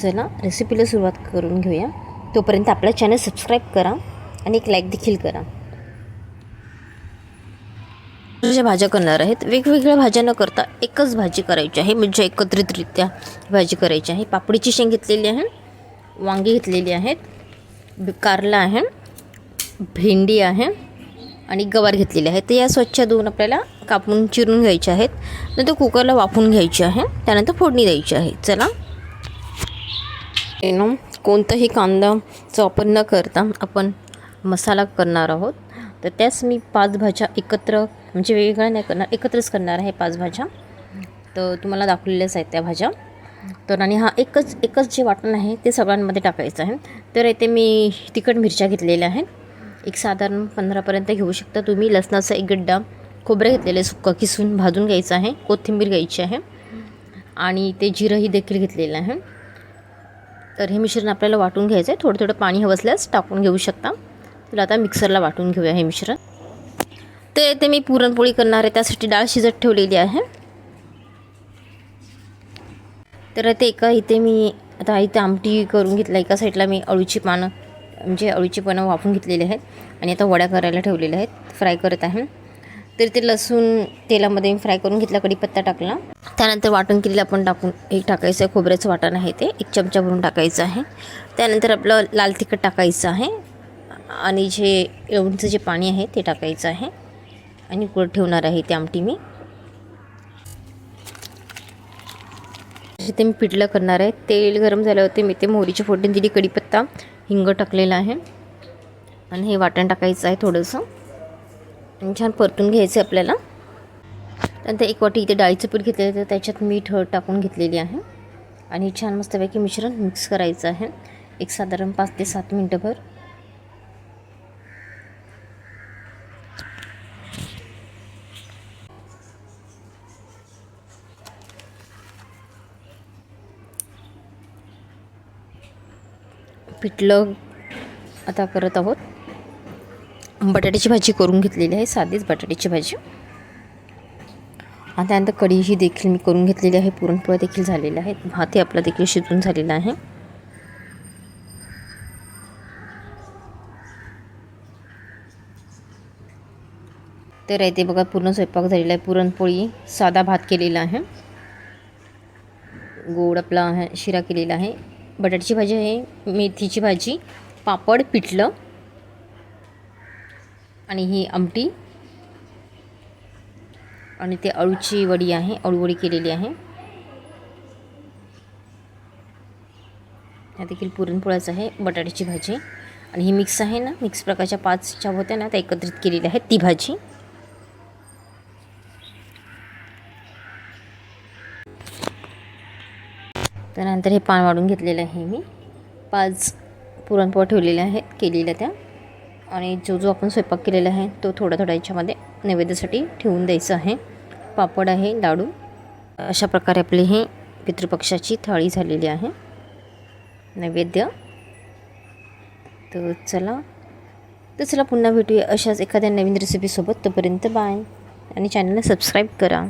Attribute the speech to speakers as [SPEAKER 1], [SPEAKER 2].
[SPEAKER 1] चला रेसिपीला सुरुवात करून घेऊया. तोपर्यंत आपला चॅनल सबस्क्राईब करा आणि एक लाईक देखील करा. ज्या भाज्या करणार आहेत वेगवेगळ्या भाज्या न करता एकच भाजी करायची आहे. म्हणजे एकत्रितरित्या भाजी करायची आहे. पापडीची शेंग घेतलेली आहे वांगी घेतलेली आहेत कारला आहे भेंडी आहे आणि गवार घेतलेली आहे तर या स्वच्छ धुवून आपल्याला कापून चिरून घ्यायच्या आहेत. नंतर कुकरला वाफून घ्यायची आहे. त्यानंतर फोडणी द्यायची आहे. चला. You know, कोणताही कांदाचा वापर न करता आपण मसाला करणार आहोत. तर त्याच मी पाच भाज्या एकत्र म्हणजे वेगवेगळ्या नाही करणार एकत्रच करणार आहे पाच भाज्या. तर तुम्हाला दाखवलेल्याच आहेत त्या भाज्या. तर आणि हा एकच एकच जे वाटण आहे ते सगळ्यांमध्ये टाकायचं आहे. तर येथे मी तिखट मिरच्या घेतलेल्या आहेत. एक साधारण पंधरापर्यंत घेऊ शकता तुम्ही. लसणाचा एक गड्डा खोबरं घेतलेलं आहे सुक्का किसून भाजून घ्यायचं आहे कोथिंबीर घ्यायची आहे. आणि ते जिरंही देखील घेतलेलं आहे. तर हे मिश्रण आपल्याला वाटून घ्यायचं आहे थोडं थोडं पाणी हवं असल्यास टाकून घेऊ शकता. तर आता मिक्सरला वाटून घेऊया हे मिश्रण. तर येथे मी पुरणपोळी करणार आहे. त्यासाठी डाळ शिजत ठेवलेली आहे. तर ते एका इथे मी आता इथे आमटी करून घेतला एका साईडला मी अळूची पानं म्हणजे अळूची पानं वाफून घेतलेली आहेत. आणि आता वड्या करायला ठेवलेल्या आहेत. फ्राय करत आहे. तर ते लसूण तेलामध्ये मी फ्राय करून घेतला कढीपत्ता टाकला. त्यानंतर वाटण केलेलं आपण टाकून एक टाकायचं आहे खोबऱ्याचं वाटण आहे ते एक चमचा भरून टाकायचं आहे. त्यानंतर आपलं लाल तिखट टाकायचं आहे. आणि जे एवढीचं जे पाणी आहे ते टाकायचं आहे. आणि उकळत ठेवणार आहे ते आमटी मी. ते मी पिठलं करणार आहे तेल गरम झालं होते मी ते मोहरीची फोडणी दिली कढीपत्ता हिंग टाकलेला आहे. आणि हे वाटण टाकायचं आहे थोडंसं. छान परतून घ्यायचं आहे आपल्याला. त्यानंतर एक वाटी इथे डाळीचं पीठ घेतलेलं तर त्याच्यात मीठ हळद टाकून घेतलेली आहे. आणि छान मस्तपैकी मिश्रण मिक्स करायचं आहे. एक साधारण पाच ते सात मिनटंभर. पिठलं आता करत आहोत. बटाट्याची भाजी करून घेतलेली आहे साधीच बटाट्याची भाजी. आणि त्यानंतर कढी ही देखील मी करून घेतलेली आहे पुरणपोळ्या देखील झालेल्या आहेत भातही आपला देखील शिजून झालेला आहे. तर येते बघा पूर्ण स्वयंपाक झालेला आहे पुरणपोळी साधा भात केलेला आहे. गोड आपला आहे शिरा केलेला आहे. बटाट्याची भाजी आहे मेथीची भाजी पापड पिठलं आणि ही आमटी. आणि ते अळूची वडी आहे अळूवडी केलेली आहे. हा देखील पुरणपोळ्याच आहे बटाट्याची भाजी. आणि ही मिक्स आहे ना मिक्स प्रकारच्या पाच च्या होत्या ना त्या एकत्रित केलेल्या आहेत ती भाजी. त्यानंतर हे पान वाढून घेतलेलं आहे मी. पाच पुरणपोळ्या ठेवलेल्या आहेत केलेल्या त्या. आणि जो जो आपण स्वयंपाक केलेला आहे तो थोडा थोडा याच्यामध्ये नैवेद्यासाठी ठेवून द्यायचा आहे. पापड आहे लाडू. अशा प्रकारे आपली ही पितृपक्षाची थाळी झालेली आहे. नैवेद्य. तर चला तर चला पुन्हा भेटूया अशाच एखाद्या नवीन रेसिपीसोबत तोपर्यंत बाय आणि चॅनलला सबस्क्राईब करा.